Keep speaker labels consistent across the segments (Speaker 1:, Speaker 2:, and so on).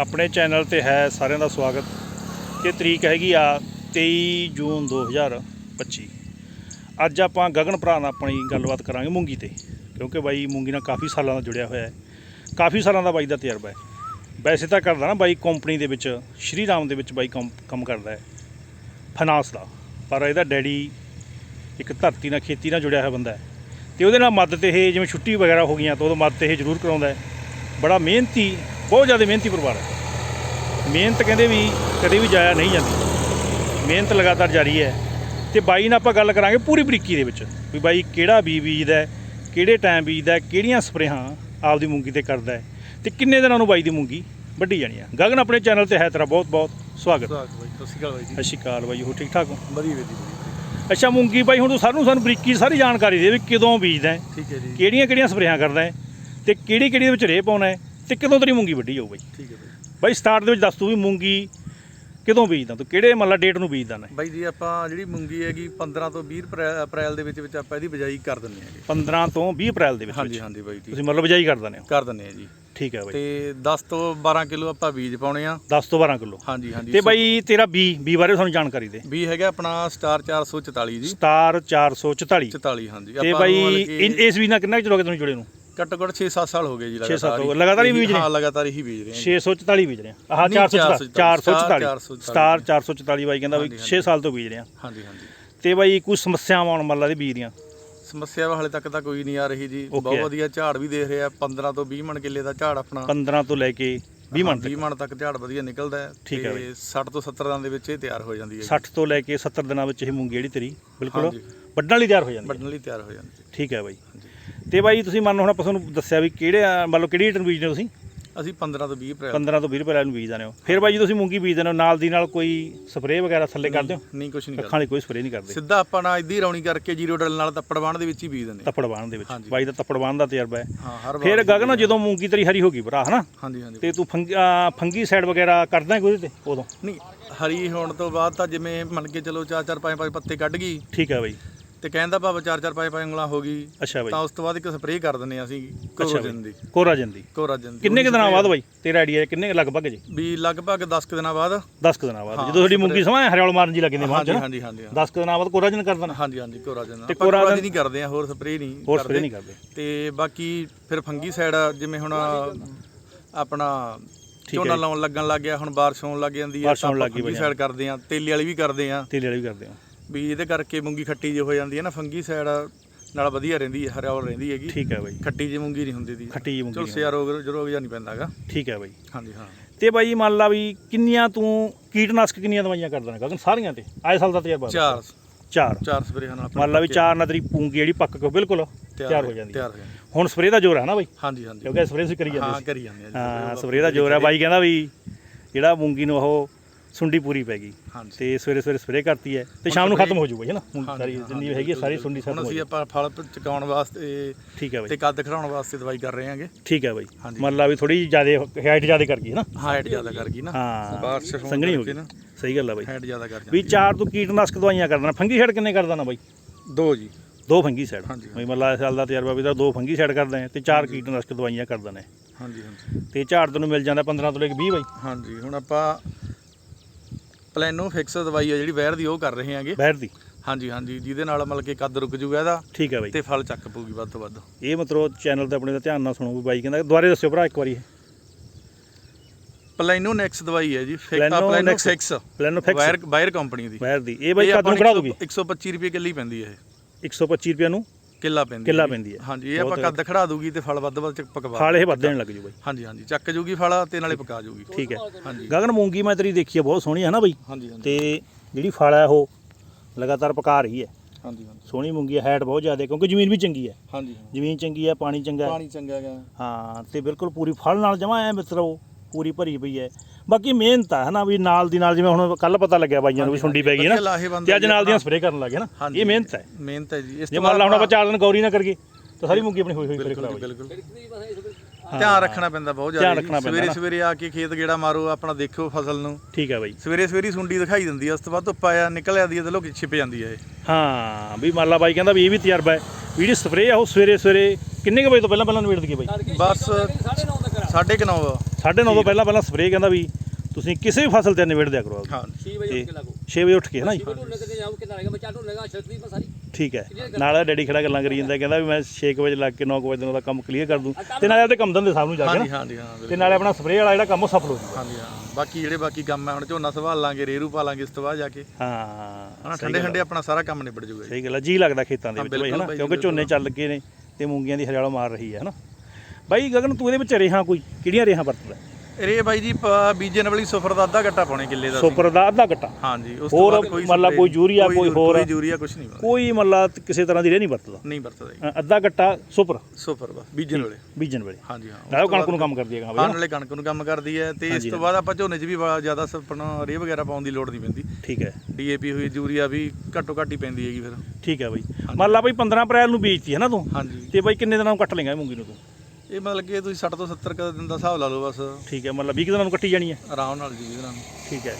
Speaker 1: ਆਪਣੇ ਚੈਨਲ ਤੇ ਹੈ, ਸਾਰਿਆਂ ਦਾ ਸਵਾਗਤ। ਤੇ ਤਰੀਕ ਹੈਗੀ ਆ 23 ਜੂਨ 2025 ਅੱਜ ਆਪਾਂ ਗਗਨ ਭਰਾ ਨਾਲ ਆਪਣੀ ਗੱਲਬਾਤ ਕਰਾਂਗੇ ਮੂੰਗੀ ਤੇ, ਕਿਉਂਕਿ ਬਾਈ ਮੂੰਗੀ ਨਾਲ ਕਾਫੀ ਸਾਲਾਂ ਦਾ ਜੁੜਿਆ ਹੋਇਆ ਹੈ। ਕਾਫੀ ਸਾਲਾਂ ਦਾ ਬਾਈ ਦਾ ਤਜਰਬਾ ਹੈ। ਵੈਸੇ ਤਾਂ ਕਰਦਾ ਨਾ ਬਾਈ ਕੰਪਨੀ ਦੇ ਵਿੱਚ, ਸ਼੍ਰੀ ਰਾਮ ਦੇ ਵਿੱਚ ਬਾਈ ਕੰਮ ਕੰਮ ਕਰਦਾ ਹੈ ਫਾਈਨਾਂਸ ਦਾ। ਪਰ ਇਹਦਾ ਡੈਡੀ ਇੱਕ ਧਰਤੀ ਨਾਲ, ਖੇਤੀ ਨਾਲ ਜੁੜਿਆ ਹੋਇਆ ਬੰਦਾ ਹੈ। ਤੇ ਉਹਦੇ ਨਾਲ ਮਦਦ ਇਹ ਜਿਵੇਂ ਛੁੱਟੀ ਵਗੈਰਾ ਹੋ ਗਈਆਂ, ਤਾਂ ਉਹਦੋਂ ਮਦਦ ਇਹ ਜ਼ਰੂਰ ਕਰਾਉਂਦਾ ਹੈ। ਬੜਾ ਮਿਹਨਤੀ ਬਹੁਤ ਜ਼ਿਆਦਾ ਮਿਹਨਤੀ ਪਰਿਵਾਰ ਹੈ। ਮਿਹਨਤ ਕਹਿੰਦੇ ਵੀ ਕਦੇ ਵੀ ਜਾਇਆ ਨਹੀਂ ਜਾਂਦੀ। ਮਿਹਨਤ ਲਗਾਤਾਰ ਜਾਰੀ ਹੈ। ਤੇ ਬਾਈ ਨਾਲ ਆਪਾਂ ਗੱਲ ਕਰਾਂਗੇ ਪੂਰੀ ਬਰੀਕੀ ਦੇ ਵਿੱਚ ਵੀ ਬਾਈ ਕਿਹੜਾ ਬੀਜ ਬੀਜਦਾ ਕਿਹੜੇ ਟਾਈਮ ਬੀਜਦਾ ਕਿਹੜੀਆਂ ਸਪਰੇਹਾਂ ਆਪਦੀ ਮੂੰਗੀ ਤੇ ਕਰਦਾ ਹੈ ਤੇ ਕਿੰਨੇ ਦਿਨਾਂ ਨੂੰ ਬਾਈ ਦੀ ਮੂੰਗੀ ਵੱਢੀ ਜਾਣੀ ਆ। ਗਗਨ ਆਪਣੇ ਚੈਨਲ ਤੇ ਹੈ ਤੇਰਾ ਬਹੁਤ ਬਹੁਤ ਸਵਾਗਤ।
Speaker 2: ਸਵਾਗਤ ਬਾਈ ਸਤਿ ਸ਼੍ਰੀ ਅਕਾਲ ਬਾਈ
Speaker 1: ਸਤਿ ਸ਼੍ਰੀ ਅਕਾਲ ਬਾਈ ਹੋ ਠੀਕ ਠਾਕ ਹੋ?
Speaker 2: ਜੀ ਵਧੀਆ ਵੀਰ ਜੀ ਵਧੀਆ।
Speaker 1: ਅੱਛਾ ਮੂੰਗੀ ਬਾਈ ਹੁਣ ਤੂੰ ਸਾਨੂੰ ਸਾਨੂੰ ਬਰੀਕੀ ਸਾਰੀ ਜਾਣਕਾਰੀ ਦੇ ਵੀ ਕਦੋਂ ਬੀਜਦਾ ਹੈ
Speaker 2: ਠੀਕ ਹੈ ਜੀ।
Speaker 1: ਕਿਹੜੀਆਂ ਕਿਹੜੀਆਂ ਸਪਰੇਹਾਂ ਕਰਦਾ ਹੈ ਤੇ ਕਿਹੜੀ ਕਿਹੜੀ ਦੇ ਵਿੱਚ ਰੇਹ ਪਾਉਣਾ ਹੈ ਤੇ ਕਦੋਂ ਤੇਰੀ ਮੂੰਗੀ ਵੱਢੀ ਜਾਊ ਬਾਈ?
Speaker 2: ਠੀਕ ਹੈ ਬਾਈ।
Speaker 1: ਬਾਈ ਸਟਾਰਟ ਦੇ ਵਿੱਚ ਦੱਸ ਤੂੰ ਵੀ ਮੂੰਗੀ ਕਦੋਂ ਬੀਜਦਾ ਤੂੰ? ਕਿਹੜੇ ਮਤਲਬ ਡੇਟ ਨੂੰ ਬੀਜਦਾ ਨਾ
Speaker 2: ਬਾਈ ਜੀ ਆਪਾਂ ਜਿਹੜੀ ਮੂੰਗੀ ਹੈਗੀ 15 ਤੋਂ 20 ਅਪ੍ਰੈ- ਅਪ੍ਰੈਲ ਦੇ ਵਿੱਚ ਵਿੱਚ ਆਪਾਂ ਇਹਦੀ ਬਿਜਾਈ ਕਰ ਦਿੰਦੇ ਹੈਗੇ।
Speaker 1: 15 ਤੋਂ 20 ਅਪ੍ਰੈਲ ਦੇ ਵਿੱਚ
Speaker 2: ਹਾਂਜੀ
Speaker 1: ਵਿੱਚ।
Speaker 2: ਹਾਂਜੀ ਬਾਈ ਜੀ
Speaker 1: ਤੁਸੀਂ ਮਤਲਬ ਬਿਜਾਈ ਕਰ ਦਿੰਦੇ ਹੋ?
Speaker 2: ਕਰ ਦਿੰਦੇ ਆ ਜੀ।
Speaker 1: ਠੀਕ ਹੈ ਬਾਈ।
Speaker 2: ਤੇ 10 ਤੋਂ 12 ਕਿਲੋ ਆਪਾਂ ਬੀਜ ਪਾਉਣੇ ਆ।
Speaker 1: 10 ਤੋਂ 12 ਕਿਲੋ।
Speaker 2: ਹਾਂਜੀ ਹਾਂਜੀ।
Speaker 1: ਤੇ ਬਾਈ ਤੇਰਾ ਬੀ ਬੀ ਬਾਰੇ ਸਾਨੂੰ ਜਾਣਕਾਰੀ ਦੇ।
Speaker 2: ਬੀ ਹੈਗਾ ਆਪਣਾ ਸਟਾਰ 444 ਜੀ।
Speaker 1: ਸਟਾਰ 444
Speaker 2: 44 ਹਾਂਜੀ।
Speaker 1: ਤੇ ਬਾਈ
Speaker 2: ਨੂੰ ਮਤਲਬ ਕਿ
Speaker 1: ਇਨ- ਇਸ ਵੀ ਨਾਲ ਕਿੰਨਾ ਚਿਰ ਹੋ ਗਿਆ ਤੁਹਾਨੂੰ ਜੁੜੇ ਨੂੰ?
Speaker 2: ਘੱਟੋ ਘੱਟ 6-7 ਸਾਲ ਹੋ ਗਏ ਜੀ ਲਗਾਤਾਰ
Speaker 1: ਹੋ ਗਏ। ਲਗਾਤਾਰ ਹੀ ਬੀਜ ਰਹੇ?
Speaker 2: ਹਾਂ ਲਗਾਤਾਰ ਹੀ ਬੀਜ ਰਹੇ ਹਾਂ
Speaker 1: 644 ਬੀਜ ਰਹੇ ਆ ਆਹ
Speaker 2: ਨਹੀਂ,
Speaker 1: 444 444
Speaker 2: 444
Speaker 1: ਸਟਾਰ 444 ਬਾਈ ਕਹਿੰਦਾ ਵੀ
Speaker 2: ਹਾਂਜੀ,
Speaker 1: 6 ਸਾਲ ਤੋਂ ਬੀਜ ਰਹੇ ਆ
Speaker 2: ਹਾਂਜੀ ਹਾਂਜੀ।
Speaker 1: ਤੇ ਬਾਈ ਕੋਈ ਸਮੱਸਿਆਵਾਂ ਆਉਣ ਮੱਲਾ ਦੇ ਬੀਜ ਦੀਆਂ?
Speaker 2: ਸਮੱਸਿਆ ਹਾਲੇ ਤੱਕ ਤਾਂ ਕੋਈ ਨਹੀਂ ਆ ਰਹੀ ਜੀ।
Speaker 1: Okay
Speaker 2: ਬਹੁਤ
Speaker 1: ਹੈ।
Speaker 2: ਵਧੀਆ ਝਾੜ ਵੀ ਦੇਖ ਰਿਹਾ। 15 ਤੋਂ 20 ਮਣ ਕਿੱਲੇ ਦਾ ਝਾੜ ਆਪਣਾ।
Speaker 1: 15 ਤੋਂ ਲੈ ਕੇ 20 ਮਣ ਤੱਕ।
Speaker 2: 20 ਮਣ ਤੱਕ ਝਾੜ ਵਧੀਆ ਨਿਕਲਦਾ ਹੈ।
Speaker 1: ਠੀਕ ਹੈ
Speaker 2: ਤੇ 60 ਤੋਂ 70 ਦਿਨਾਂ ਦੇ ਵਿੱਚ ਇਹ ਤਿਆਰ ਹੋ ਜਾਂਦੀ ਹੈ
Speaker 1: 60 ਤੋਂ ਲੈ ਕੇ 70 ਦਿਨਾਂ ਵਿੱਚ ਇਹ ਮੂੰਗੀ ਜਿਹੜੀ ਤੇਰੀ। ਬਿਲਕੁਲ।
Speaker 2: ਹਾਂਜੀ।
Speaker 1: ਵੱਢਣ ਲਈ ਤਿਆਰ ਹੋ ਜਾਂਦੀ ਹੈ।
Speaker 2: ਵੱਢਣ ਲਈ ਤਿਆਰ ਹੋ ਜਾਂਦੀ ਹੈ।
Speaker 1: ਠੀਕ ਹੈ ਬਾਈ।
Speaker 2: ਹਾਂਜੀ।
Speaker 1: ਤੇ ਬਾਈ ਤੁਸੀਂ ਮੰਨ ਲਓ ਹੁਣ ਆਪਾਂ ਤੁਹਾਨੂੰ ਦੱਸਿਆ ਵੀ ਕਿਹੜੇ ਮੰਨ ਲਓ ਕਿਹੜੀ ਟਨ ਬੀਜਦੇ ਹੋ ਤੁਸੀਂ?
Speaker 2: ਅਸੀਂ 15 ਤੋਂ 20 ਅਪ੍ਰੈਲ।
Speaker 1: 15 ਤੋਂ 20 ਰੁਪਏ ਨੂੰ ਬੀਜ ਦਿੰਦੇ ਹੋ। ਫਿਰ ਬਾਈ ਜੀ ਤੁਸੀਂ ਮੂੰਗੀ ਬੀਜਦੇ ਹੋ ਨਾਲ ਦੀ ਨਾਲ ਕੋਈ ਸਪਰੇਅ ਵਗੈਰਾ ਥੱਲੇ ਕਰਦੇ ਹੋ?
Speaker 2: ਨਹੀਂ ਕੁਝ ਨਹੀਂ
Speaker 1: ਅੱਖਾਂ
Speaker 2: ਕਰਦਾ
Speaker 1: ਵਾਲੀ ਕੋਈ ਸਪਰੇਅ ਨਹੀਂ ਕਰਦੇ।
Speaker 2: ਸਿੱਧਾ ਆਪਾਂ ਨਾ ਇੱਦੀ ਰੌਣੀ ਕਰਕੇ ਜੀਰੋ ਡਲ ਨਾਲ ਤੱਪੜ ਬਾਣ ਦੇ ਵਿੱਚ ਹੀ ਬੀਜ ਦਿੰਦੇ ਹਾਂ।
Speaker 1: ਤੱਪੜ ਬਾਣ ਦੇ ਵਿੱਚ। ਬਾਈ ਦਾ ਤੱਪੜ ਬਾਣ ਦਾ ਤਜਰਬਾ ਹੈ। ਫਿਰ ਗਗਨ ਜਦੋਂ ਮੂੰਗੀ ਤੇਰੀ ਹਰੀ ਹੋ ਗਈ ਭਰਾ ਹਨਾ?
Speaker 2: ਹਾਂਜੀ ਹਾਂਜੀ।
Speaker 1: ਤੇ ਤੂੰ ਫੰਗੀ ਸਾਈਡ ਵਗੈਰਾ ਕਰਦਾ ਕੋਈ ਤੇ ਉਦੋਂ?
Speaker 2: ਨਹੀਂ ਹਰੀ ਹੋਣ ਤੋਂ ਬਾਅਦ ਤਾਂ ਜਿਵੇਂ ਮੰਨ ਕੇ ਚਲੋ ਚਾਰ ਚਾਰ ਪੰਜ ਪੰਜ ਪੱਤੇ ਕੱਢ ਗਈ।
Speaker 1: ਠੀਕ ਹੈ ਬਾਈ।
Speaker 2: ਤੇ ਕਹਿੰਦਾ ਭਾਵੇਂ ਚਾਰ ਚਾਰ ਪੰਜ ਪੰਜ ਉਂਗਲਾਂ ਹੋ ਗਈ
Speaker 1: ਅੱਛਾ ਬਾਈ।
Speaker 2: ਤਾਂ ਉਸ ਤੋਂ ਬਾਅਦ ਇੱਕ ਸਪਰੇਅ ਕਰ ਦਿੰਦੇ ਅਸੀਂ ਕੋਰੋਜਨ ਦੀ।
Speaker 1: ਕੋਰਾਜਨ ਦੀ।
Speaker 2: ਕੋਰਾਜਨ ਦੀ।
Speaker 1: ਕਿੰਨੇ ਕੁ ਦਿਨਾਂ ਬਾਅਦ ਬਾਈ? ਤੇਰਾ ਆਈਡੀਆ ਕਿੰਨੇ ਲਗਭਗ ਜੀ?
Speaker 2: ਵੀ ਲਗਭਗ 10 ਕੁ ਦਿਨਾਂ ਬਾਅਦ।
Speaker 1: 10 ਕੁ ਦਿਨਾਂ ਬਾਅਦ। ਜਦੋਂ ਤੁਹਾਡੀ ਮੂੰਗੀ ਸਮਾਂ ਹਰਿਆਲ ਮਾਰਨ ਜੀ ਲੱਗਦੀ ਮਾਂ ਚ
Speaker 2: ਹਾਂਜੀ ਹਾਂਜੀ ਹਾਂਜੀ
Speaker 1: 10 ਕੁ ਦਿਨਾਂ ਬਾਅਦ ਕੋਰਾਜਨ ਕਰ ਦੇਣਾ।
Speaker 2: ਹਾਂਜੀ ਹਾਂਜੀ ਕੋਰਾਜਨ
Speaker 1: ਤੇ ਕੋਰਾਜਨ-
Speaker 2: ਨਹੀਂ ਕਰਦੇ ਆ ਹੋਰ ਸਪਰੇਅ ਨਹੀਂ
Speaker 1: ਹੋਰ ਸਪਰੇਅ ਨਹੀਂ ਕਰਦੇ।
Speaker 2: ਤੇ ਬਾਕੀ ਫਿਰ ਫੰਗੀ ਸਾਈਡ ਜਿਵੇਂ ਹੁਣ ਆਪਣਾ ਝੋਨਾ। ਲਾਉਣ ਲੱਗਣ ਲੱਗ ਗਿਆ ਹੁਣ ਬਾਰਿਸ਼ ਹੋਣ ਲੱਗ ਜਾਂਦੀ ਹੈ ਫੰਗੀ। ਸਾਈਡ ਕਰਦੇ ਆ ਤੇਲੇ ਵਾਲੀ ਵੀ ਕਰਦੇ ਆ
Speaker 1: ਤੇਲੇ ਵਾਲੀ ਵੀ ਕਰਦੇ ਹੋ।
Speaker 2: ਵੀ ਇਹਦੇ ਕਰਕੇ ਮੂੰਗੀ ਖੱਟੀ ਜਿਹੀ ਹੋ ਜਾਂਦੀ ਹੈ ਨਾ ਫੰਗੀ ਸਾਈਡ ਨਾਲ ਵਧੀਆ ਰਹਿੰਦੀ ਹੈ ਹਰਿਆਵਲ ਰਹਿੰਦੀ ਹੈਗੀ।
Speaker 1: ਠੀਕ ਹੈ ਬਾਈ।
Speaker 2: ਖੱਟੀ ਜਿਹੀ ਮੂੰਗੀ ਨਹੀਂ ਹੁੰਦੀ ਦੀ।
Speaker 1: ਖੱਟੀ ਜਿਹੀ ਮੂੰਗੀ
Speaker 2: ਝੁਲਸਿਆ ਰੋਗ ਰੋਗ ਜਾਂ ਨਹੀਂ ਪੈਂਦਾ ਹੈਗਾ
Speaker 1: ਠੀਕ ਹੈ ਬਾਈ।
Speaker 2: ਹਾਂਜੀ ਹਾਂ।
Speaker 1: ਤੇ ਬਾਈ ਮੰਨ ਲਾ ਵੀ ਕਿੰਨੀਆਂ ਤੂੰ ਕੀਟਨਾਸ਼ਕ ਕਿੰਨੀਆਂ ਦਵਾਈਆਂ ਕਰਦਾ ਨੇ ਗਗਨ ਸਾਰੀਆਂ ਤੇ। ਆਏ ਸਾਲ ਦਾ ਤਜਰਬਾ
Speaker 2: ਚਾਰ।
Speaker 1: ਚਾਰ।
Speaker 2: ਚਾਰ ਸਪਰੇਆਂ ਨਾਲ
Speaker 1: ਮੰਨ ਲਾ ਵੀ ਚਾਰ ਨਾਲ ਤੇਰੀ ਪੂੰਗੀ ਜਿਹੜੀ ਪੱਕ ਕੇ ਬਿਲਕੁਲ ਤਿਆਰ ਹੋ ਜਾਂਦੀ
Speaker 2: ਤਿਆਰ ਹੋ ਜਾਂਦੀ
Speaker 1: ਹੁਣ ਸਪਰੇਅ ਦਾ ਜ਼ੋਰ ਹੈ ਨਾ ਬਾਈ?
Speaker 2: ਹਾਂਜੀ ਹਾਂਜੀ।
Speaker 1: ਕਿਉਂਕਿ ਸਪਰੇਅ ਸੀ ਕਰੀ ਜਾਂਦੇ
Speaker 2: ਹਾਂ ਕਰੀ ਜਾਂਦੇ
Speaker 1: ਹਾਂ ਸਪਰੇਅ ਦਾ ਜ਼ੋਰ ਹੈ। ਬਾਈ ਕਹਿੰਦਾ ਵੀ ਜਿਹੜਾ ਮੂੰਗੀ ਨੂੰ ਉਹ ਸੁੰਡੀ ਪੂਰੀ ਪੈ ਗਈ।
Speaker 2: ਹਾਂਜੀ।
Speaker 1: ਤੇ ਸਵੇਰੇ ਸਵੇਰੇ ਸਪਰੇਅ ਕਰਤੀ ਹੈ ਤੇ ਸ਼ਾਮ ਨੂੰ ਖਤਮ ਹੋ ਜਾਊਗਾ ਹੈ ਨਾ?
Speaker 2: ਹਾਂਜੀ,
Speaker 1: ਸਾਰੀ ਜਿੰਨੀ ਹੈਗੀ ਹੈ ਸਾਰੀ
Speaker 2: ਬਿਲਕੁਲ।
Speaker 1: ਸੁੰਡੀ
Speaker 2: ਹੁਣ
Speaker 1: ਖਤਮ ਹੋ
Speaker 2: ਅਸੀਂ
Speaker 1: ਜਾਊ
Speaker 2: ਆਪਾਂ ਫਲ ਚਕਾਉਣ ਵਾਸਤੇ
Speaker 1: ਠੀਕ ਹੈ ਬਾਈ।
Speaker 2: ਤੇ ਕੱਦ ਖੜਾਉਣ ਵਾਸਤੇ ਦਵਾਈ ਕਰ ਰਹੇ ਹਾਂਗੇ।
Speaker 1: ਠੀਕ ਹੈ ਬਾਈ।
Speaker 2: ਹਾਂਜੀ।
Speaker 1: ਮੰਨ ਲਾ ਵੀ ਥੋੜੀ ਜ਼ਿਆਦਾ ਹਾਈਟ ਜ਼ਿਆਦਾ ਕਰ ਗਈ ਹੈ ਨਾ?
Speaker 2: ਹਾਈਟ ਜ਼ਿਆਦਾ ਕਰ ਗਈ ਨਾ।
Speaker 1: ਹਾਂ।
Speaker 2: ਬਾਰਿਸ਼ ਹੋਣ
Speaker 1: ਸੰਘਣੀ ਹੋ
Speaker 2: ਕਰਕੇ
Speaker 1: ਗਈ।
Speaker 2: ਨਾ।
Speaker 1: ਸਹੀ ਗੱਲ ਹੈ ਬਾਈ।
Speaker 2: ਹਾਈਟ ਜ਼ਿਆਦਾ ਕਰ
Speaker 1: ਵੀ
Speaker 2: ਜਾਂਦੀ
Speaker 1: ਚਾਰ ਤੂੰ ਕੀਟਨਾਸ਼ਕ ਦਵਾਈਆਂ ਕਰਦਾ ਫੰਗੀ ਸਾਈਡ ਕਿੰਨੇ ਕਰਦਾ ਨਾ ਬਾਈ?
Speaker 2: ਦੋ ਜੀ।
Speaker 1: ਦੋ ਫੰਗੀ ਸਾਈਡ
Speaker 2: ਹਾਂਜੀ।
Speaker 1: ਬਈ ਮੱਲਾ ਇਸ ਸਾਲ ਦਾ ਤਜਰਬਾ ਵੀ ਤਾਂ ਦੋ ਫੰਗੀ ਸਾਈਡ ਕਰਦਾ ਹੈ ਤੇ ਚਾਰ ਕੀਟਨਾਸ਼ਕ ਦਵਾਈਆਂ ਕਰਦਾ ਨੇ
Speaker 2: ਹਾਂਜੀ ਹਾਂਜੀ।
Speaker 1: ਤੇ ਝਾੜ ਤੈਨੂੰ ਮਿਲ ਜਾਂਦਾ 15 ਤੋਂ ਲੈ ਕੇ 20 ਬਾਈ।
Speaker 2: ਹਾਂਜੀ ਹੁਣ ਆਪਾਂ ਪਲੈਨੋ ਫਿਕਸ ਦਵਾਈ ਆ ਜਿਹੜੀ ਵੈਰ ਦੀ ਉਹ ਕਰ ਰਹੇ ਹਾਂਗੇ।
Speaker 1: ਬਹਿਰ ਦੀ?
Speaker 2: ਹਾਂਜੀ ਹਾਂਜੀ ਜਿਹਦੇ ਨਾਲ ਮਤਲਬ ਕਿ ਕੱਦ ਰੁਕ ਜੂਗਾ ਇਹਦਾ
Speaker 1: ਠੀਕ ਹੈ ਬਾਈ।
Speaker 2: ਤੇ ਫਲ ਚੱਕ ਪਊਗੀ ਵੱਧ ਤੋਂ ਵੱਧ।
Speaker 1: ਇਹ ਮਤਲਬ ਚੈਨਲ ਤੇ ਆਪਣੇ ਦਾ ਧਿਆਨ ਨਾਲ ਸੁਣੋ ਵੀ ਬਾਈ ਕਹਿੰਦਾ ਦੁਬਾਰੇ ਦੱਸਿਓ ਭਰਾ ਇੱਕ ਵਾਰੀ।
Speaker 2: ਪਲੈਨੋ ਨੈਕਸ ਦਵਾਈ ਹੈ ਜੀ
Speaker 1: Plano
Speaker 2: Plano
Speaker 1: Nex।
Speaker 2: Fix
Speaker 1: Plano fix
Speaker 2: wire wire company ਦੀ।
Speaker 1: ਬਹਿਰ ਦੀ। ਇਹ ਬਾਈ
Speaker 2: ਇਹ
Speaker 1: ਕਦ ਨੂੰ
Speaker 2: ਆਪਾਂ
Speaker 1: ਕਢਾ
Speaker 2: ਨੂੰ
Speaker 1: ਦੂਗੀ
Speaker 2: 125 ਰੁਪਏ ਕਿੱਲੀ ਪੈਂਦੀ ਹੈ ਇਹ।
Speaker 1: 125 ਰੁਪਏ ਨੂੰ?
Speaker 2: ਕਿੱਲਾ ਪੈਂਦੀ
Speaker 1: ਕਿੱਲਾ। ਪੈਂਦੀ ਹੈ।
Speaker 2: ਹਾਂਜੀ ਇਹ ਆਪਾਂ ਕੱਦ ਖੜਾ ਦੂਗੀ ਤੇ ਫਲ ਵੱਧ ਵੱਧ ਚ ਪਕਵਾ
Speaker 1: ਫਲ ਇਹ ਵੱਧ ਦੇਣ ਲੱਗ ਜੂ ਬਾਈ।
Speaker 2: ਹਾਂਜੀ ਹਾਂਜੀ ਚੱਕ ਜੂਗੀ ਫਲ ਤੇ ਨਾਲੇ ਪਕਾ ਜੂਗੀ।
Speaker 1: ਠੀਕ ਹੈ।
Speaker 2: ਹਾਂਜੀ।
Speaker 1: ਗਗਨ ਮੂੰਗੀ ਮੈਂ ਤੇਰੀ ਦੇਖੀ ਹੈ ਬਹੁਤ ਸੋਹਣੀ ਹੈ ਨਾ ਬਾਈ।
Speaker 2: ਹਾਂਜੀ ਹਾਂਜੀ।
Speaker 1: ਤੇ ਜਿਹੜੀ ਫਲ ਹੈ ਉਹ ਲਗਾਤਾਰ ਪਕਾ ਰਹੀ ਹੈ।
Speaker 2: ਹਾਂਜੀ ਹਾਂਜੀ।
Speaker 1: ਸੋਹਣੀ ਮੂੰਗੀ ਹੈ ਹਾਈਟ ਬਹੁਤ ਜ਼ਿਆਦਾ ਕਿਉਂਕਿ ਜ਼ਮੀਨ ਵੀ ਚੰਗੀ ਹੈ।
Speaker 2: ਹਾਂਜੀ।
Speaker 1: ਜ਼ਮੀਨ ਚੰਗੀ ਹੈ ਪਾਣੀ ਚੰਗਾ ਹੈ।
Speaker 2: ਪਾਣੀ ਚੰਗਾ ਹੈਗਾ।
Speaker 1: ਹਾਂ ਤੇ ਬਿਲਕੁਲ ਪੂਰੀ ਫਲ ਨਾਲ ਜਮਾ ਐ ਮਿੱਤਰੋ। ਪੂਰੀ ਭਰੀ ਪਈ ਹੈ। ਬਾਕੀ ਮਿਹਨਤ ਆ ਹਨਾ ਵੀ ਨਾਲ ਦੀ ਨਾਲ ਜਿਵੇਂ ਹੁਣ ਕੱਲ ਪਤਾ ਲੱਗਿਆ ਬਾਈਆਂ ਨੂੰ ਵੀ ਸੁੰਡੀ ਪੈ ਗਈ ਨਾ ਤੇ ਅੱਜ ਨਾਲ ਦੀਆਂ। ਸਪਰੇਅ ਕਰਨ ਲੱਗੇ ਨਾ। ਇਹ ਮਿਹਨਤ ਹੈ।
Speaker 2: ਮਿਹਨਤ ਹੈ ਜੀ ਇਸ ਤੋਂ
Speaker 1: ਲਾ ਹੁਣ ਆਪਾਂ
Speaker 2: ਬਾਅਦ
Speaker 1: ਚਾਰ ਦਿਨ ਗੌਰੀ ਨਾ ਕਰੀਏ ਤਾਂ ਸਾਰੀ ਮੂੰਗੀ ਆਪਣੀ ਹੋਈ ਹੋਈ
Speaker 2: ਬਿਲਕੁਲ ਧਿਆਨ ਰੱਖਣਾ ਪੈਂਦਾ ਬਹੁਤ ਜ਼ਿਆਦਾ ਸਵੇਰੇ। ਸਵੇਰੇ ਆ ਕੇ ਖੇਤ ਗੇੜਾ ਮਾਰੋ ਆਪਣਾ ਦੇਖੋ ਫਸਲ ਨੂੰ।
Speaker 1: ਠੀਕ ਹੈ ਬਾਈ।
Speaker 2: ਸਵੇਰੇ ਸਵੇਰੇ ਸੁੰਡੀ ਦਿਖਾਈ ਦਿੰਦੀ ਹੈ ਉਸ ਤੋਂ ਬਾਅਦ ਧੁੱਪ ਆਇਆ ਨਿਕਲ ਆਦੀ ਹੈ ਤੇ ਲੋਕੀ ਛਿਪ ਜਾਂਦੀ ਹੈ ਇਹ।
Speaker 1: ਹਾਂ ਵੀ ਮੰਨ ਲਾ ਬਾਈ ਕਹਿੰਦਾ ਵੀ ਇਹ ਵੀ ਤਜਰਬਾ ਹੈ। ਵੀ ਜਿਹੜੀ ਸਪਰੇਅ ਆ ਉਹ ਸਵੇਰੇ ਸਵੇਰੇ ਕਿੰਨੇ ਕੁ ਵਜੇ ਤੋਂ ਪਹਿਲਾਂ ਪਹਿਲਾਂ ਨਵੇੜ ਦਈਏ ਬਾਈ?
Speaker 2: ਬਸ 9:30
Speaker 1: 9:30 ਤੋਂ ਪਹਿਲਾਂ ਪਹਿਲਾਂ ਸਪਰੇਅ ਕਹਿੰਦਾ ਵੀ ਤੁਸੀਂ ਕਿਸੇ ਵੀ ਫਸਲ ਤੇ ਨਿਬੇੜ ਦਿਆ ਕਰੋ।
Speaker 2: ਹਾਂ।
Speaker 3: 6 ਵਜੇ ਉੱਠ ਕੇ ਲੱਗੋ।
Speaker 1: 6 ਵਜੇ ਉੱਠ ਕੇ ਹੈ ਨਾ ਜੀ?
Speaker 3: 6 ਵਜੇ ਉੱਠ ਕੇ ਜਾਉਂ ਕਿੰਨਾ ਲੱਗੇਗਾ ਬੱਚਾ ਢੋਲੇਗਾ ਸਾਰੀ।
Speaker 1: ਠੀਕ ਹੈ। ਨਾਲ ਡੈਡੀ ਖੜਾ ਗੱਲਾਂ ਕਰੀ ਜਾਂਦਾ ਕਹਿੰਦਾ ਵੀ ਮੈਂ 6 ਵਜੇ ਲੱਗ ਕੇ 9 ਵਜੇ ਤੱਕ ਦਾ ਕੰਮ ਕਲੀਅਰ ਕਰ ਦੂੰ। ਤੇ ਨਾਲੇ ਆਪਦੇ ਕੰਮ ਧੰਦੇ ਸਾਹਮਣੇ ਜਾ ਕੇ
Speaker 2: ਹਾਂਜੀ
Speaker 1: ਨਾ।
Speaker 2: ਹਾਂਜੀ ਹਾਂ
Speaker 1: ਤੇ। ਨਾਲੇ ਆਪਣਾ ਸਪਰੇਅ ਵਾਲਾ ਜਿਹੜਾ ਕੰਮ ਉਹ ਸਫਲ ਹੋ ਜੂਗਾ।
Speaker 2: ਹਾਂਜੀ ਹਾਂ। ਬਾਕੀ ਜਿਹੜੇ ਬਾਕੀ ਕੰਮ ਹੈ ਹੁਣ ਝੋਨਾ ਸੰਭਾਲ ਲਾਂਗੇ ਰੇਰੂ ਪਾ ਲਾਂਗੇ ਇਸ ਤੋਂ ਬਾਅਦ ਜਾ ਕੇ।
Speaker 1: ਹਾਂ
Speaker 2: ਠੰਡੇ ਠੰਡੇ ਆਪਣਾ ਸਾਰਾ ਕੰਮ ਨਿਬੜ ਜੂਗਾ
Speaker 1: ਸਹੀ ਗੱਲ ਹੈ ਜੀ ਲੱਗਦਾ ਖੇਤਾਂ ਦੇ
Speaker 2: ਹਾਂ,
Speaker 1: ਵਿੱਚ ਬਈ ਹਨਾ?
Speaker 2: ਬਾਈ,
Speaker 1: ਕਿਉਂਕਿ। ਝੋਨੇ ਚੱਲ ਲੱਗੇ ਨੇ ਤੇ ਮੂੰਗੀਆਂ ਦੀ ਹਰਿਆਲਾ ਮਾਰ ਰਹੀ ਹੈ ਹਨਾ? ਬਾਈ ਗਗਨ ਤੂੰ ਇਹਦੇ ਵਿੱਚ ਰੇਹਾਂ ਕੋਈ? ਕਿਹੜੀਆਂ ਰੇਹਾਂ ਵਰਤਦਾ?
Speaker 2: ਰੇ ਬਾਈ ਜੀ ਪ- ਬੀਜਣ ਵਾਲੀ ਸੁਫਰ ਦਾ ਅੱਧਾ ਗੱਟਾ ਪਾਉਣੇ ਕਿੱਲੇ ਦਾ।
Speaker 1: ਸੁਪਰ ਦਾ ਅੱਧਾ ਗੱਟਾ?
Speaker 2: ਹਾਂਜੀ ਉਸ
Speaker 1: ਹੋਰ
Speaker 2: ਤੋਂ ਬਾਅਦ ਕੋਈ
Speaker 1: ਮਤਲਬ ਕੋਈ ਯੂਰੀਆ, ਕੋਈ ਹੋਰ?
Speaker 2: ਕੋਈ ਯੂਰੀਆ ਕੁਝ ਨਹੀਂ।
Speaker 1: ਕੋਈ ਮਤਲਬ ਕਿਸੇ ਤਰ੍ਹਾਂ ਦੀ ਰੇ ਨਹੀਂ ਵਰਤਦਾ?
Speaker 2: ਨਹੀਂ ਵਰਤਦਾ ਜੀ।
Speaker 1: ਅ, ਅੱਧਾ ਗੱਟਾ ਸੁਪਰ?
Speaker 2: ਸੁਫਰ ਬਸ ਬੀਜਣ ਵੇਲੇ।
Speaker 1: ਬੀਜਣ ਵੇਲੇ।
Speaker 2: ਹਾਂਜੀ ਹਾਂ
Speaker 1: ਨਾਲੇ ਉਹ ਕਣਕ ਨੂੰ ਕੰਮ ਕਰਦੀ ਹੈ
Speaker 2: ਹਾਂ
Speaker 1: ਬਈ।
Speaker 2: ਨਾਲੇ ਕਣਕ ਨੂੰ ਕੰਮ ਕਰਦੀ ਹੈ ਤੇ ਇਸ ਤੋਂ ਬਾਅਦ ਆਪਾਂ ਝੋਨੇ 'ਚ ਵੀ ਬੜਾ ਜ਼ਿਆਦਾ ਸਪਣਾ ਰੇ ਵਗੈਰਾ ਪਾਉਣ ਦੀ ਲੋੜ ਨਹੀਂ ਪੈਂਦੀ।
Speaker 1: ਠੀਕ ਹੈ।
Speaker 2: ਡੀਏਪੀ ਹੋਈ ਯੂਰੀਆ ਵੀ ਘੱਟੋ ਘੱਟ ਹੀ ਪੈਂਦੀ ਹੈਗੀ ਫਿਰ।
Speaker 1: ਠੀਕ ਹੈ ਬਈ। ਮੰਨ ਲਾ ਬਈ 15 ਅਪ੍ਰੈਲ ਨੂੰ ਬੀਜਤੀ ਹੈ ਨਾ ਤੂੰ?
Speaker 2: ਹਾਂਜੀ।
Speaker 1: ਤੇ ਬਈ ਕਿੰਨੇ ਦਿਨਾਂ ਨੂੰ ਕੱਟ ਲੇਗਾ ਮੂੰਗੀ ਨੂੰ ਤੂੰ?
Speaker 2: ਇਹ ਮਤਲਬ ਕਿ ਤੁਸੀਂ 60 ਤੋਂ 70 ਕੁ ਦਿਨ ਦਾ ਹਿਸਾਬ ਲਾ ਲਓ ਬਸ।
Speaker 1: ਠੀਕ ਹੈ ਮਤਲਬ 20 ਕੁ ਦਿਨਾਂ ਨੂੰ ਕੱਟੀ ਜਾਣੀ ਹੈ?
Speaker 2: ਆਰਾਮ ਨਾਲ ਜੀ ਇਹਦੇ ਨਾਲ
Speaker 1: ਠੀਕ ਹੈ।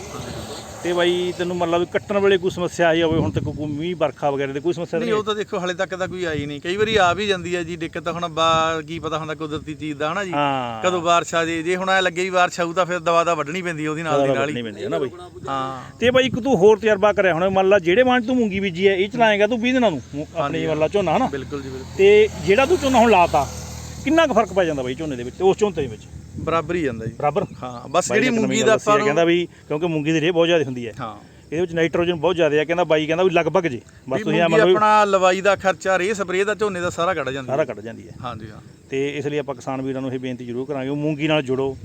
Speaker 1: ਤੇ ਬਾਈ ਤੈਨੂੰ ਮਤਲਬ ਕੱਟਣ ਵੇਲੇ ਕੋਈ ਸਮੱਸਿਆ ਆਈ ਹੋਵੇ ਹੁਣ ਤੱਕ ਕੋਈ ਮੀਂਹ ਵਰਖਾ ਵਗੈਰੇ ਦੀ ਕੋਈ ਸਮੱਸਿਆ
Speaker 2: ਨਹੀਂ
Speaker 1: ਨਹੀਂ
Speaker 2: ਉਹ ਤਾਂ ਦੇਖੋ ਹਲੇ ਤੱਕ ਤਾਂ ਕੋਈ ਆਈ ਨਹੀਂ। ਕਈ ਵਾਰੀ ਆ ਵੀ ਜਾਂਦੀ ਹੈ ਜੀ ਦਿੱਕਤ ਹੁਣ ਬਾ ਕੀ ਪਤਾ ਹੁੰਦਾ ਕੁਦਰਤੀ ਚੀਜ਼ ਦਾ ਹਨਾ ਜੀ?
Speaker 1: ਹਾਂ।
Speaker 2: ਕਦੋਂ ਬਾਰਿਸ਼ ਆ ਜੇ ਜੇ ਹੁਣ ਐ ਲੱਗੇ ਵੀ ਬਾਰਿਸ਼ ਆਊ ਤਾਂ ਫਿਰ ਦਵਾ ਦਾ ਵੱਢਣੀ ਪੈਂਦੀ ਹੈ ਉਹਦੀ ਨਾਲ ਦੀ ਨਾਲ
Speaker 1: ਨਹੀਂ
Speaker 2: ਹੀ
Speaker 1: ਪੈਂਦੀ ਹੈ ਨਾ ਬਈ।
Speaker 2: ਹਾਂ।
Speaker 1: ਤੇ ਬਾਈ ਇੱਕ ਤੂੰ ਹੋਰ ਤਜਰਬਾ ਕਰਿਆ ਹੁਣ ਮੰਨ ਲਾ ਜਿਹੜੇ 'ਚ ਤੂੰ ਮੂੰਗੀ ਬੀਜੀ ਹੈ ਇਹ ਚਲਾਏਗਾ ਤੂੰ 20 ਦਿਨਾਂ ਨੂੰ ਮੂੰ- ਆਪਣੀ ਮੰਨ ਲਾ ਝੋਨਾ ਹਨਾ?
Speaker 2: ਬਿਲਕੁਲ ਜੀ ਬਿਲਕੁਲ।
Speaker 1: ਤੇ ਜਿਹੜਾ ਤੂੰ ਝੋਨਾ ਹੁਣ ਲਾਤਾ ਕਿੰਨਾ ਕੁ ਫ਼ਰਕ ਪੈ ਜਾਂਦਾ ਬਾਈ ਝੋਨੇ ਦੇ ਵਿੱਚ ਤੇ ਉਸ ਝੋਨੇ ਦੇ ਵਿੱਚ?
Speaker 2: ਬਰਾਬਰ ਹੀ ਜਾਂਦਾ ਜੀ।
Speaker 1: ਬਰਾਬਰ?
Speaker 2: ਹਾਂ ਬਸ ਜਿਹੜੀ ਮੂੰਗੀ ਦਾ ਆਪਾਂ
Speaker 1: ਕਹਿੰਦਾ ਵੀ ਕਿਉਂਕਿ ਮੂੰਗੀ ਦੀ ਰੇਹ ਬਹੁਤ ਜ਼ਿਆਦਾ ਹੁੰਦੀ ਹੈ।
Speaker 2: ਹਾਂ।
Speaker 1: ਇਹਦੇ ਵਿੱਚ ਨਾਈਟ੍ਰੋਜਨ ਬਹੁਤ ਜ਼ਿਆਦਾ ਹੈ ਕਹਿੰਦਾ ਬਾਈ ਕਹਿੰਦਾ ਵੀ ਲਗਭਗ ਜੇ। ਬਸ ਤੁਸੀਂ
Speaker 2: ਮੂੰਗੀ
Speaker 1: ਮੰਨ
Speaker 2: ਆਪਣਾ ਲਵਾਈ ਦਾ ਖਰਚਾ ਰੇ ਸਪਰੇਅ ਦਾ ਝੋਨੇ ਦਾ ਸਾਰਾ ਕੱਢ ਜਾਂਦਾ
Speaker 1: ਸਾਰਾ ਕੱਢ ਜਾਂਦੀ ਹੈ।
Speaker 2: ਹਾਂਜੀ ਹਾਂ।
Speaker 1: ਤੇ ਇਸ ਲਈ ਆਪਾਂ ਕਿਸਾਨ ਵੀਰਾਂ ਨੂੰ ਇਹ ਬੇਨਤੀ ਜ਼ਰੂਰ ਕਰਾਂਗੇ ਉਹ ਮੂੰਗੀ ਨਾਲ ਜੁੜੋ।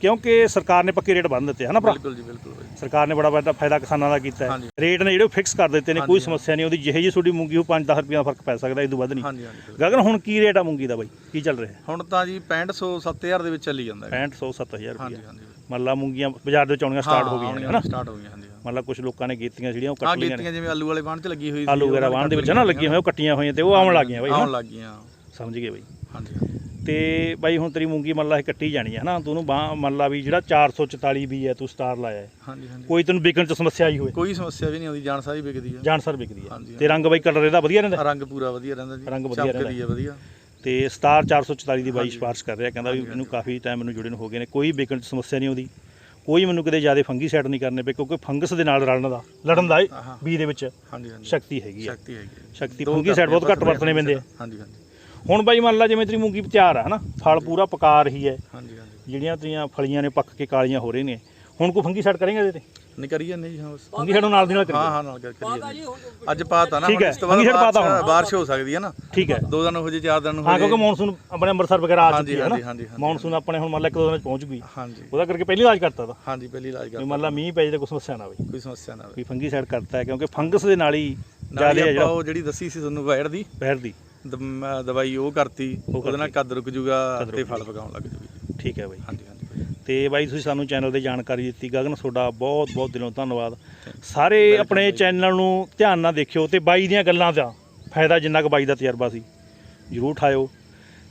Speaker 1: ਕਿਉਂਕਿ ਸਰਕਾਰ ਨੇ ਪੱਕੇ ਰੇਟ ਬੰਨ ਦਿੱਤੇ ਹਨਾ ਭਰਾ?
Speaker 2: ਬਿਲਕੁਲ ਜੀ ਬਿਲਕੁਲ ਬਾਈ।
Speaker 1: ਸਰਕਾਰ ਨੇ ਬੜਾ ਵੱਡਾ ਫਾਇਦਾ ਕਿਸਾਨਾਂ ਦਾ ਕੀਤਾ ਹੈ।
Speaker 2: ਹਾਂਜੀ।
Speaker 1: ਰੇਟ ਨੇ ਜਿਹੜੇ ਫਿਕਸ ਕਰ ਦਿੱਤੇ ਨੇ ਕੋਈ
Speaker 2: ਹਾਂਜੀ,
Speaker 1: ਸਮੱਸਿਆ ਨਹੀਂ ਉਹਦੀ ਜਿਹੇ ਜੀ ਤੁਹਾਡੀ ਮੂੰਗੀ ਉਹ 5-10 ਰੁਪਏ ਦਾ ਫ਼ਰਕ ਪੈ ਸਕਦਾ ਇਹ ਤੋਂ ਵੱਧ ਨਹੀਂ।
Speaker 2: ਹਾਂਜੀ ਹਾਂਜੀ ਬਿਲਕੁਲ।
Speaker 1: ਗਗਨ ਹੁਣ ਕੀ ਰੇਟ ਆ ਮੂੰਗੀ ਦਾ ਬਾਈ? ਕੀ ਚੱਲ ਰਿਹਾ?
Speaker 2: ਹੁਣ ਤਾਂ ਜੀ 6500 7000 ਦੇ ਵਿੱਚ ਚੱਲੀ ਜਾਂਦਾ ਹੈ।
Speaker 1: 6500 7000
Speaker 2: ਹਾਂਜੀ
Speaker 1: ਰੁਪਏ
Speaker 2: ਹਾਂਜੀ
Speaker 1: ਮੰਨ ਲਾ ਮੂੰਗੀਆਂ ਬਾਜ਼ਾਰ ਦੇ ਵਿੱਚ ਆਉਣੀਆਂ ਸਟਾਰਟ ਹੋ ਗਈਆਂ ਨੇ ਹਨਾ?
Speaker 2: ਸਟਾਰਟ ਹੋ ਗਈਆਂ ਹਾਂਜੀ ਹਾਂ।
Speaker 1: ਮੰਨ ਲਾ ਕੁਝ ਲੋਕਾਂ ਨੇ ਕੀਤੀਆਂ ਜਿਹੜੀਆਂ ਉਹ
Speaker 2: ਹਾਂ
Speaker 1: ਕੱਟ ਲਈਆਂ ਨੇ।
Speaker 2: ਗੇਤੀਆਂ ਜਿਵੇਂ ਆਲੂ ਵਾਲੇ ਬਾਣ 'ਚ ਲੱਗੀ ਹੋਈ
Speaker 1: ਆਲੂ ਵਗੈਰਾ ਵਾਹਣ ਦੇ ਵਿੱਚ ਨਾ ਲੱਗੀਆਂ ਹੋਈਆਂ ਉਹ ਕੱਟੀਆਂ ਹੋਈਆਂ ਤੇ ਉਹ ਆਉਣ ਲੱਗ ਗਈਆਂ ਬਾਈ
Speaker 2: ਆਉਣ
Speaker 1: ਹਨਾ?
Speaker 2: ਲੱਗ ਗਈਆਂ।
Speaker 1: ਸਮਝ ਗਏ ਬਾਈ।
Speaker 2: ਹਾਂਜੀ।
Speaker 1: ਤੇ ਬਾਈ ਹੁਣ ਤੇਰੀ ਮੂੰਗੀ ਮੰਨ ਲਾ ਇਹ ਕੱਟੀ ਜਾਣੀ ਹੈ ਹਨਾ? ਤੂੰ ਉਹਨੂੰ ਬਾਂਹ ਮੰਨ ਲਾ ਵੀ ਜਿਹੜਾ 444 ਵੀ ਹੈ ਤੂੰ ਸਟਾਰ ਲਾਇਆ ਹੈ।
Speaker 2: ਹਾਂਜੀ ਹਾਂਜੀ।
Speaker 1: ਕੋਈ ਤੈਨੂੰ ਵਿਕਣ ਚ ਸਮੱਸਿਆ ਆਈ ਹੋਵੇ?
Speaker 2: ਕੋਈ ਸਮੱਸਿਆ ਵੀ ਨਹੀਂ ਆਉਂਦੀ ਜਾਨ ਸਾਰੀ ਵਿਕਦੀ ਆ।
Speaker 1: ਜਾਨਸਰ ਵਿਕਦੀ ਹੈ
Speaker 2: ਹਾਂਜੀ,
Speaker 1: ਤੇ ਰੰਗ ਬਾਈ ਕਲਰ ਇਹਦਾ ਵਧੀਆ ਰਹਿੰਦਾ?
Speaker 2: ਰੰਗ ਪੂਰਾ ਵਧੀਆ ਰਹਿੰਦਾ ਜੀ।
Speaker 1: ਰੰਗ ਵਧੀਆ
Speaker 2: ਚਮਕਦੀ ਆ ਵਧੀਆ।
Speaker 1: ਤੇ ਸਟਾਰ 444 ਦੀ ਬਾਈ ਸਿਫਾਰਿਸ਼ ਕਰ ਰਿਹਾ ਕਹਿੰਦਾ ਵੀ ਮੈਨੂੰ ਕਾਫੀ ਟਾਈਮ ਮੈਨੂੰ ਜੁੜੇ ਨੂੰ ਹੋ ਗਏ ਨੇ ਕੋਈ ਵਿਕਣ ਚ ਸਮੱਸਿਆ ਨਹੀਂ ਆਉਂਦੀ। ਕੋਈ ਮੈਨੂੰ ਕਿਤੇ ਜ਼ਿਆਦਾ ਫੰਗੀ ਸਾਈਡ ਨਹੀਂ ਕਰਨੇ ਪਏ ਕਿਉਂਕਿ ਫੰਗਸ ਦੇ ਨਾਲ ਰਲਣ ਦਾ ਲੜਨ ਦਾ
Speaker 2: ਹਾਂ।
Speaker 1: ਬੀ ਦੇ ਵਿੱਚ
Speaker 2: ਹਾਂਜੀ ਹਾਂਜੀ।
Speaker 1: ਸ਼ਕਤੀ ਹੈਗੀ ਹੈ
Speaker 2: ਸ਼ਕਤੀ ਹੈਗੀ।
Speaker 1: ਸ਼ਕਤੀ
Speaker 2: ਦੋ
Speaker 1: ਫੰਗੀ ਸਾਈਡ ਬਹੁਤ ਘੱਟ ਵਰਤਣੇ ਪੈਂਦੇ ਆ।
Speaker 2: ਹਾਂਜੀ ਹਾਂਜੀ।
Speaker 1: ਹੁਣ ਬਾਈ ਮੰਨ ਲਾ ਜਿਵੇਂ ਤੇਰੀ ਮੂੰਗੀ ਤਿਆਰ ਆ ਹਨਾ? ਫਲ ਪੂਰਾ ਪਕਾ ਰਹੀ ਹੈ
Speaker 2: ਹਾਂਜੀ ਹਾਂਜੀ।
Speaker 1: ਜਿਹੜੀਆਂ ਤੇਰੀਆਂ ਫਲੀਆਂ ਨੇ ਪੱਕ ਕੇ ਕਾਲੀਆਂ ਹੋ ਰਹੀਆਂ ਨੇ। ਹੁਣ ਕੋਈ ਫੰਗੀ ਸਾਈਡ ਕਰੇਗਾ ਇਹਦੇ ਤੇ?
Speaker 2: ਨਹੀਂ ਕਰੀ ਜਾਂਦੇ ਜੀ ਹਾਂ ਬਸ।
Speaker 1: ਫੰਗੀ ਸਾਈਡ ਨਾਲ ਦੀ ਨਾਲ
Speaker 2: ਹਾਂ ਹਾਂ ਨਾਲ ਕਰ ਕਰੀ ਜਾਂਦੇ ਅੱਜ ਪਾਤਾ ਨਾ
Speaker 1: ਠੀਕ ਹੈ,
Speaker 2: ਇਸ ਤੋਂ ਬਾਅਦ
Speaker 1: ਅੰਗੀਠ ਪਾਤਾ
Speaker 2: ਬਾਰਿਸ਼-
Speaker 1: ਹੁਣ।
Speaker 2: ਬਾਰਿਸ਼ ਹੋ ਸਕਦੀ ਹੈ ਨਾ।
Speaker 1: ਠੀਕ ਹੈ
Speaker 2: ਦੋ ਦਿਨ ਹੋ ਜੇ ਚਾਰ ਦਿਨ ਹੋ
Speaker 1: ਹਾਂ ਕਿਉਂਕਿ ਮੌਨਸੂਨ ਆਪਣੇ ਅੰਮ੍ਰਿਤਸਰ ਵਗੈਰਾ ਆ
Speaker 2: ਹਾਂਜੀ,
Speaker 1: ਚੁੱਕੀ ਹੈ
Speaker 2: ਹਾਂਜੀ,
Speaker 1: ਨਾ।
Speaker 2: ਹਾਂਜੀ, ਹਾਂਜੀ।
Speaker 1: ਮੌਨਸੂਨ ਆਪਣੇ ਹੁਣ ਮੰਨ ਲਾ ਇੱਕ ਦੋ ਦਿਨਾਂ ਚ ਪਹੁੰਚ ਗਈ।
Speaker 2: ਹਾਂਜੀ।
Speaker 1: ਉਹਦਾ ਕਰਕੇ ਪਹਿਲੀ ਇਲਾਜ ਕਰਤਾ ਦਾ
Speaker 2: ਹਾਂਜੀ ਪਹਿਲੀ ਇਲਾਜ
Speaker 1: ਵੀ
Speaker 2: ਕਰ
Speaker 1: ਮੰਨ ਲਾ ਮੀਂਹ ਪੈ ਜੇ ਤਾਂ ਕੋਈ ਸਮੱਸਿਆ ਨਾ ਹੋਵੇ
Speaker 2: ਕੋਈ ਸਮੱਸਿਆ ਨਾ ਹੋਵੇ
Speaker 1: ਵੀ ਫੰਗੀ ਸਾਈਡ ਕਰਤਾ ਹੈ ਕਿਉਂਕਿ ਫੰਗਸ ਦੇ ਨਾਲ ਹੀ
Speaker 2: ਨਾਲੇ
Speaker 1: ਹੈ
Speaker 2: ਆਪਾਂ ਉਹ ਜਿਹੜੀ ਦੱਸੀ ਸੀ ਤੁਹਾਨੂੰ ਵਾਇਰ ਦੀ
Speaker 1: ਪੈਰ ਦੀ
Speaker 2: ਦਵਾਈ ਉਹ ਕਰਤੀ ਉਹਦੇ ਨਾਲ ਕੱਦ ਰੁਕ ਜੂਗਾ ਤੇ ਫਲ ਪਕਾਉਣ ਲੱਗ ਜੂਗੀ।
Speaker 1: ਠੀਕ ਹੈ ਬਾਈ।
Speaker 2: ਹਾਂਜੀ ਹਾਂਜੀ।
Speaker 1: ਤੇ ਬਾਈ ਤੁਸੀਂ ਸਾਨੂੰ ਚੈਨਲ ਦੇ ਜਾਣਕਾਰੀ ਦਿੱਤੀ ਗਗਨ ਤੁਹਾਡਾ ਬਹੁਤ ਬਹੁਤ ਦਿਲੋਂ ਧੰਨਵਾਦ। ਸਾਰੇ ਆਪਣੇ ਚੈਨਲ ਨੂੰ ਧਿਆਨ ਨਾਲ ਦੇਖਿਓ ਤੇ ਬਾਈ ਦੀਆਂ ਗੱਲਾਂ ਦਾ ਫਾਇਦਾ ਜਿੰਨਾ ਕੁ ਬਾਈ ਦਾ ਤਜਰਬਾ ਸੀ ਜ਼ਰੂਰ ਉਠਾਇਓ।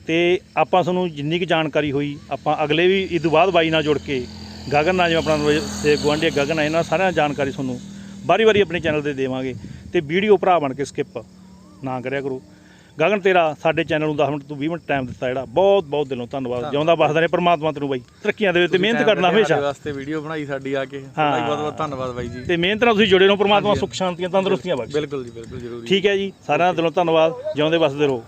Speaker 1: ਤੇ ਆਪਾਂ ਤੁਹਾਨੂੰ ਜਿੰਨੀ ਕੁ ਜਾਣਕਾਰੀ ਹੋਈ ਆਪਾਂ ਅਗਲੇ ਵੀ ਇਸ ਤੋਂ ਬਾਅਦ ਬਾਈ ਨਾਲ ਜੁੜ ਕੇ ਗਗਨ ਨਾਲ ਜਿਵੇਂ ਆਪਣਾ ਤੇ ਗੁਆਂਢੀ ਗਗਨ ਹੈ ਇਹਨਾਂ ਸਾਰਿਆਂ ਜਾਣਕਾਰੀ ਤੁਹਾਨੂੰ ਵਾਰੀ ਵਾਰੀ ਆਪਣੇ ਚੈਨਲ ਤੇ ਦੇਵਾਂਗੇ। ਤੇ ਵੀਡੀਓ ਭਰਾ ਬਣ ਕੇ ਸਕਿਪ ਨਾ ਕਰਿਆ ਕਰੋ। ਗਗਨ ਤੇਰਾ ਸਾਡੇ ਚੈਨਲ ਨੂੰ 10 ਮਿੰਟ ਤੋਂ 20 ਮਿੰਟ ਟਾਈਮ ਦਿੱਤਾ ਜਿਹੜਾ। ਬਹੁਤ ਬਹੁਤ ਦਿਲੋਂ ਧੰਨਵਾਦ। ਜਿਉਂਦਾ ਵਸਦਾ ਨੇ ਪ੍ਰਮਾਤਮਾ ਤੈਨੂੰ ਬਾਈ। ਤਰੱਕੀਆਂ ਦੇਵੇ ਤੇ ਮਿਹਨਤ ਕਰਨਾ ਹਮੇਸ਼ਾ।
Speaker 2: ਵਾਸਤੇ ਵੀਡੀਓ ਬਣਾਈ ਸਾਡੀ ਆ ਕੇ। ਤੁਹਾਡਾ ਬਹੁਤ ਬਹੁਤ ਧੰਨਵਾਦ ਬਾਈ ਜੀ।
Speaker 1: ਤੇ ਮਿਹਨਤ ਨਾਲ ਤੁਸੀਂ ਜੁੜੇ ਰਹੋ ਪ੍ਰਮਾਤਮਾ ਸੁੱਖ ਸ਼ਾਂਤੀਆਂ ਤੰਦਰੁਸਤੀਆਂ ਬਖਸ਼ੇ।
Speaker 2: ਬਿਲਕੁਲ ਜੀ ਬਿਲਕੁਲ ਜ਼ਰੂਰੀ
Speaker 1: ਠੀਕ ਹੈ ਜੀ ਸਾਰਿਆਂ ਦਾ ਦਿਲੋਂ ਧੰਨਵਾਦ। ਜਿਉਂਦੇ ਵਸਦੇ ਰਹੋ।